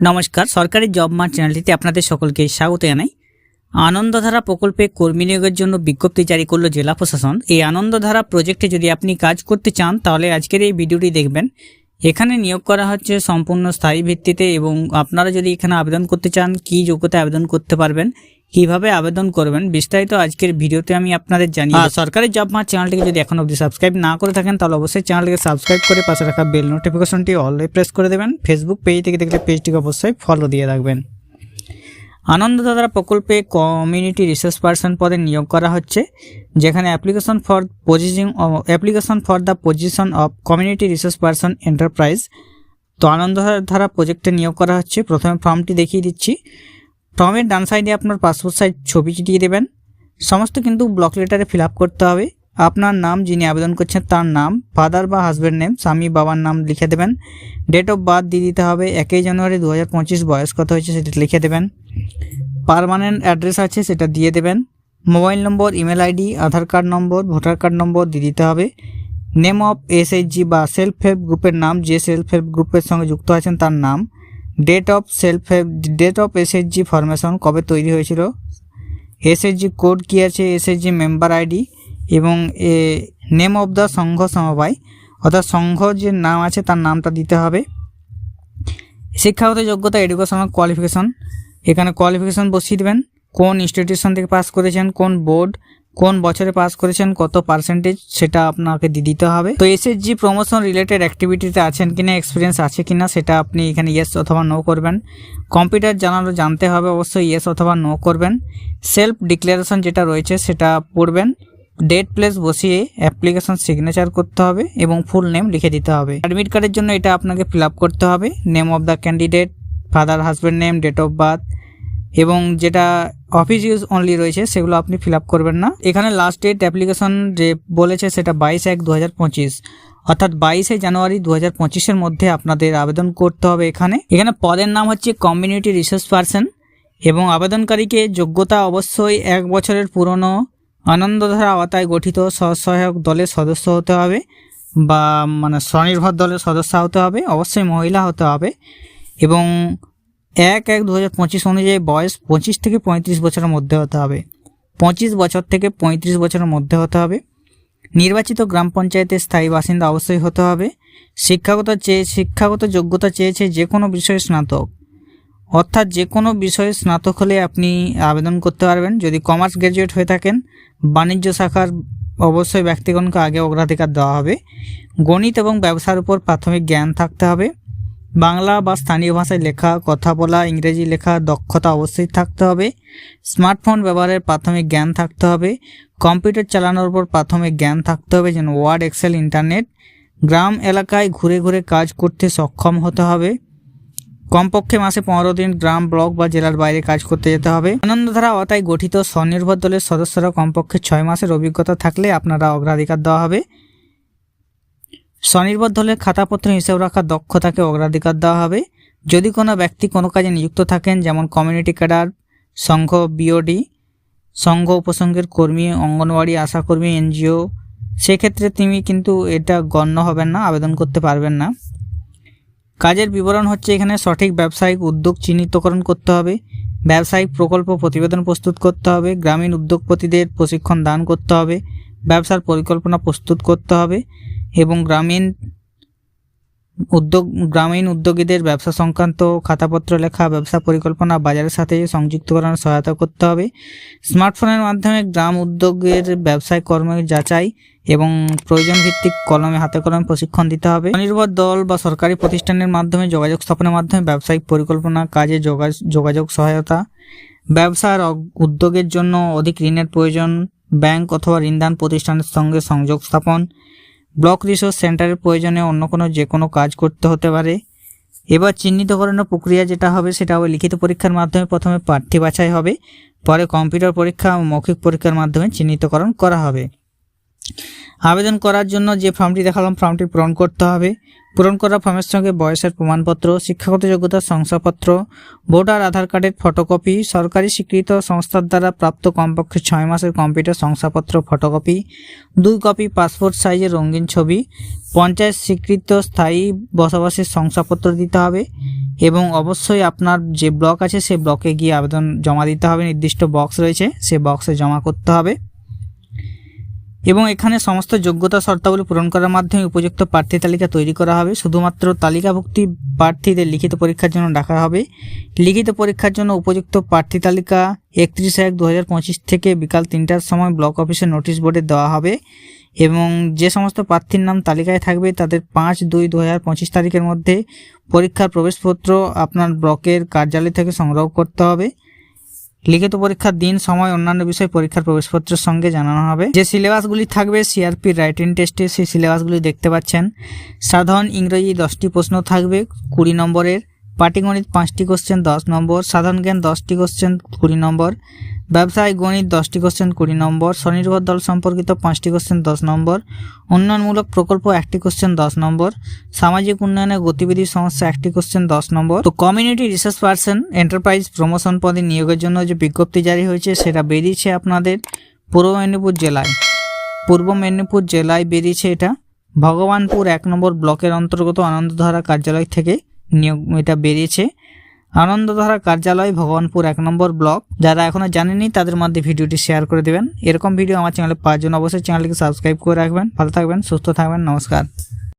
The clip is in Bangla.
নমস্কার, সরকারি জব মার্ট চ্যানেলটিতে আপনাদের সকলকে স্বাগত জানাই। আনন্দধারা প্রকল্পে কর্মী নিয়োগের জন্য বিজ্ঞপ্তি জারি করল জেলা প্রশাসন। এই আনন্দধারা প্রজেক্টে যদি আপনি কাজ করতে চান, তাহলে আজকের এই ভিডিওটি দেখবেন। এখানে নিয়োগ করা হচ্ছে সম্পূর্ণ স্থায়ী ভিত্তিতে এবং আপনারা যদি এখানে আবেদন করতে চান, কি যোগ্যতা আবেদন করতে পারবেন কীভাবে আবেদন করবেন বিস্তারিত আজকের ভিডিওতে আমি আপনাদের জানিয়ে দেব। সরকারি জব মার্ট চ্যানেলটিকে যদি এখন অবধি সাবস্ক্রাইব না করে থাকেন তাহলে অবশ্যই চ্যানেলটিকে সাবস্ক্রাইব করে পাশে রাখা বেল নোটিফিকেশনটি অলরেডি প্রেস করে দেবেন। ফেসবুক পেজ থেকে দেখলে পেজটিকে অবশ্যই ফলো দিয়ে রাখবেন। আনন্দদাতা প্রকল্পে কমিউনিটি রিসোর্স পার্সন পদে নিয়োগ করা হচ্ছে যেখানে application for position application for the position of community resource person enterprise তো আনন্দধারা প্রজেক্টে নিয়োগ করা হচ্ছে। প্রথমে ফর্মটি দেখিয়ে দিচ্ছি। ফর্মের ডান সাইডে আপনার পাসপোর্ট সাইজ ছবি চিটিয়ে দেবেন। সমস্ত কিন্তু ব্লক লেটারে ফিল করতে হবে। আপনার নাম যিনি আবেদন করছেন তার নাম, ফাদার বা হাজব্যান্ড নেম, স্বামী, বাবার নাম লিখে দেবেন। ডেট অফ বার্থ দিয়ে দিতে হবে, একই জানুয়ারি দু হাজার পঁচিশ, বয়স কত হয়েছে সেটা লিখে দেবেন। পারমানেন্ট অ্যাড্রেস আছে সেটা দিয়ে দেবেন। Mobile number, email ID, Aadhaar card number, voter card number দিয়ে দিতে হবে। নেম অফ এসএইচজি বা সেলফ হেল্প গ্রুপের নাম, যে সেলফ হেল্প গ্রুপের সঙ্গে যুক্ত আছেন তার নাম। Date of self help date of SHG formation কবে তৈরি হয়েছিল? এসএইচজি কোড কী আছে? এসএইচজি মেম্বার আইডি এবং, এ নেম অফ দ্য সংঘ সমবায় অর্থাৎ সংঘ যে নাম আছে তার নামটা দিতে হবে। শিক্ষাগত যোগ্যতা এডুকেশনাল কোয়ালিফিকেশন এখানে কোয়ালিফিকেশন বসিয়ে দেবেন। কোন ইনস্টিটিউশন থেকে পাস করেছেন? কোন বোর্ড কোন বছরে পাস করেছেন, কত পার্সেন্টেজ সেটা আপনাকে দিতে হবে। তো এসএসজি প্রমোশন রিলেটেড অ্যাক্টিভিটিতে আছেন কিনা এক্সপিরিয়েন্স আছে কিনা, সেটা আপনি এখানে ইয়েস অথবা নো করবেন। কম্পিউটার জানালো জানতে হবে অবশ্যই ইয়েস অথবা নো করবেন। সেলফ ডিক্লারেশন যেটা রয়েছে, সেটা পড়বেন। ডেট প্লেস বসিয়ে অ্যাপ্লিকেশন সিগনেচার করতে হবে এবং ফুল নেম লিখে দিতে হবে। অ্যাডমিট কার্ডের জন্য এটা আপনাকে ফিল করতে হবে। Name of the candidate father husband name date of birth এবং যেটা অফিস ইউজ অনলি রয়েছে, সেগুলো আপনি ফিল আপ করবেন না। এখানে লাস্ট ডেট অ্যাপ্লিকেশন যে বলেছে, সেটা বাইশ এক দু অর্থাৎ বাইশে জানুয়ারি দু হাজার পঁচিশের মধ্যে আপনাদের আবেদন করতে হবে এখানে। এখানে পদের নাম হচ্ছে কমিউনিটি রিসোর্স পার্সন এবং আবেদনকারীকে যোগ্যতা অবশ্যই এক বছরের পুরনো আনন্দধারা আওতায় গঠিত স্বসহায়ক দলের সদস্য হতে হবে বা মানে স্বনির্ভর দলের সদস্য হতে হবে, অবশ্যই মহিলা হতে হবে এবং এক এক দু হাজার পঁচিশ অনুযায়ী বয়স পঁচিশ থেকে পঁয়ত্রিশ বছরের মধ্যে হতে হবে। পঁচিশ বছর থেকে পঁয়ত্রিশ বছরের মধ্যে হতে হবে। নির্বাচিত গ্রাম পঞ্চায়েতের স্থায়ী বাসিন্দা অবশ্যই হতে হবে। শিক্ষাগত চেয়ে, শিক্ষাগত যোগ্যতা চেয়েছে যে কোনো বিষয়ে স্নাতক। অর্থাৎ যে কোনো বিষয়ে স্নাতক হলে আপনি আবেদন করতে পারবেন। যদি কমার্স গ্র্যাজুয়েট হয়ে থাকেন, বাণিজ্য শাখার অবশ্যই ব্যক্তিগণকে আগে অগ্রাধিকার দেওয়া হবে। গণিত এবং ব্যবসার উপর প্রাথমিক জ্ঞান থাকতে হবে। বাংলা বা স্থানীয় ভাষায় লেখা, কথা বলা, ইংরেজি লেখা, দক্ষতা অবশ্যই থাকতে হবে। স্মার্টফোন ব্যবহারের প্রাথমিক জ্ঞান থাকতে হবে। কম্পিউটার চালানোর উপর প্রাথমিক জ্ঞান থাকতে হবে, যেন ওয়ার্ড, এক্সেল, ইন্টারনেট, গ্রাম, এলাকায় ঘুরে ঘুরে কাজ করতে সক্ষম হতে হবে। কমপক্ষে মাসে পনেরো দিন গ্রাম, ব্লক বা জেলার বাইরে কাজ করতে যেতে হবে। আনন্দধারা আওতায় গঠিত স্বনির্ভর দলের সদস্যরা কমপক্ষে ছয় মাসের অভিজ্ঞতা থাকলে আপনারা অগ্রাধিকার দেওয়া হবে। স্বনির্ভর দলের খাতাপত্র হিসেব রাখার দক্ষতাকে অগ্রাধিকার দেওয়া হবে। যদি কোনো ব্যক্তি কোনো কাজে নিযুক্ত থাকেন, যেমন কমিউনিটি ক্যাডার, সংঘ বিওডি সংঘ উপসংঘের কর্মী, অঙ্গনওয়াড়ি, আশাকর্মী, এনজিও, সেক্ষেত্রে তিনি কিন্তু এটা গণ্য হবেন না, আবেদন করতে পারবেন না। কাজের বিবরণ হচ্ছে এখানে সঠিক ব্যবসায়িক উদ্যোগ চিহ্নিতকরণ করতে হবে, ব্যবসায়িক প্রকল্প প্রতিবেদন প্রস্তুত করতে হবে, গ্রামীণ উদ্যোগপতিদের প্রশিক্ষণ দান করতে হবে, ব্যবসার পরিকল্পনা প্রস্তুত করতে হবে এবং গ্রামীণ উদ্যোগ, গ্রামীণ উদ্যোগীদের ব্যবসা সংক্রান্ত খাতাপত্র লেখা, ব্যবসা পরিকল্পনা বাজারের সাথে সংযুক্ত করার সহায়তা করতে হবে। স্মার্টফোনের মাধ্যমে গ্রাম উদ্যোগের ব্যবসায় কর্মের যাচাই এবং প্রয়োজন ভিত্তিক কলমে হাতে কলমে প্রশিক্ষণ দিতে হবে। স্বনির্ভর দল বা সরকারি প্রতিষ্ঠানের মাধ্যমে যোগাযোগ স্থাপনের মাধ্যমে ব্যবসায়িক পরিকল্পনা, কাজে যোগাযোগ সহায়তা, ব্যবসার উদ্যোগের জন্য অধিক ঋণের প্রয়োজন, ব্যাংক অথবা ঋণদান প্রতিষ্ঠানের সঙ্গে সংযোগ স্থাপন ব্লক রিসোর্স সেন্টারের প্রয়োজনে অন্য কোনো যে কোনো কাজ করতে হতে পারে। এবার চিহ্নিতকরণের প্রক্রিয়া যেটা হবে সেটা হবে লিখিত পরীক্ষার মাধ্যমে প্রথমে প্রার্থী বাছাই হবে, পরে কম্পিউটার পরীক্ষা ও মৌখিক পরীক্ষার মাধ্যমে চিহ্নিতকরণ করা হবে। আবেদন করার জন্য যে ফর্মটি দেখালাম, ফর্মটি পূরণ করতে হবে। পূরণ করা ফর্মের সঙ্গে বয়সের প্রমাণপত্র, শিক্ষাগত যোগ্যতার শংসাপত্র, ভোটার আধার কার্ডের ফটোকপি, সরকারি স্বীকৃত সংস্থার দ্বারা প্রাপ্ত কমপক্ষে ছয় মাসের কম্পিউটার শংসাপত্র ফটোকপি, দুই কপি পাসপোর্ট সাইজের রঙিন ছবি, পঞ্চায়েত স্বীকৃত স্থায়ী বসবাসের শংসাপত্র দিতে হবে এবং অবশ্যই আপনার যে ব্লক আছে সেই ব্লকে গিয়ে আবেদন জমা দিতে হবে। নির্দিষ্ট বক্স রয়েছে, সে বক্সে জমা করতে হবে। এবং এখানে সমস্ত যোগ্যতা শর্তাবলী পূরণ করার মাধ্যমে উপযুক্ত প্রার্থী তালিকা তৈরি করা হবে। শুধুমাত্র তালিকাভুক্তি প্রার্থীদের লিখিত পরীক্ষার জন্য ডাকা হবে। লিখিত পরীক্ষার জন্য উপযুক্ত প্রার্থী তালিকা একত্রিশ এক দু থেকে বিকাল তিনটার সময় ব্লক অফিসের নোটিশ বোর্ডে দেওয়া হবে এবং যে সমস্ত প্রার্থীর নাম তালিকায় থাকবে তাদের পাঁচ দুই দু তারিখের মধ্যে পরীক্ষার প্রবেশপত্র আপনার ব্লকের কার্যালয় থেকে সংগ্রহ করতে হবে। লিখিত পরীক্ষার দিন, সময়, অন্যান্য বিষয় পরীক্ষার প্রবেশপত্রের সঙ্গে জানানো হবে। যে সিলেবাসগুলি থাকবে সিআরপি রাইটিং টেস্টে সেই সিলেবাসগুলি দেখতে পাচ্ছেন। সাধারণ ইংরেজি দশটি প্রশ্ন থাকবে, কুড়ি নম্বরের। পাটিগণিত পাঁচটি কোশ্চেন দশ নম্বর। সাধারণ জ্ঞান, দশটি কোশ্চেন কুড়ি নম্বর। ব্যবসায় গণিত, দশটি কোশ্চেন কুড়ি নম্বর। স্বনির্ভর দল সম্পর্কিত পাঁচটি কোশ্চেন দশ নম্বর। উন্নয়নমূলক প্রকল্প, একটি কোশ্চেন দশ নম্বর। সামাজিক উন্নয়নের গতিবিধি সমস্যা, একটি কোশ্চেন দশ নম্বর। তো community research person enterprise promotion পদে নিয়োগের জন্য যে বিজ্ঞপ্তি জারি হয়েছে, সেটা বেরিয়েছে আপনাদের পূর্ব মেদিনীপুর জেলায়। পূর্ব মেদিনীপুর জেলায় বেরিয়েছে এটা। ভগবানপুর এক নম্বর ব্লকের অন্তর্গত আনন্দধারা কার্যালয় থেকে নিয়োগ, এটা বেরিয়েছে। আনন্দধারা কার্যালয়, ভগবানপুর এক নম্বর ব্লক। যারা এখনও জানেনি তাদের মধ্যে ভিডিওটি শেয়ার করে দেবেন। এরকম ভিডিও আমার চ্যানেলে পাঁচজন অবশ্যই চ্যানেলটিকে সাবস্ক্রাইব করে রাখবেন। ভালো থাকবেন, সুস্থ থাকবেন, নমস্কার।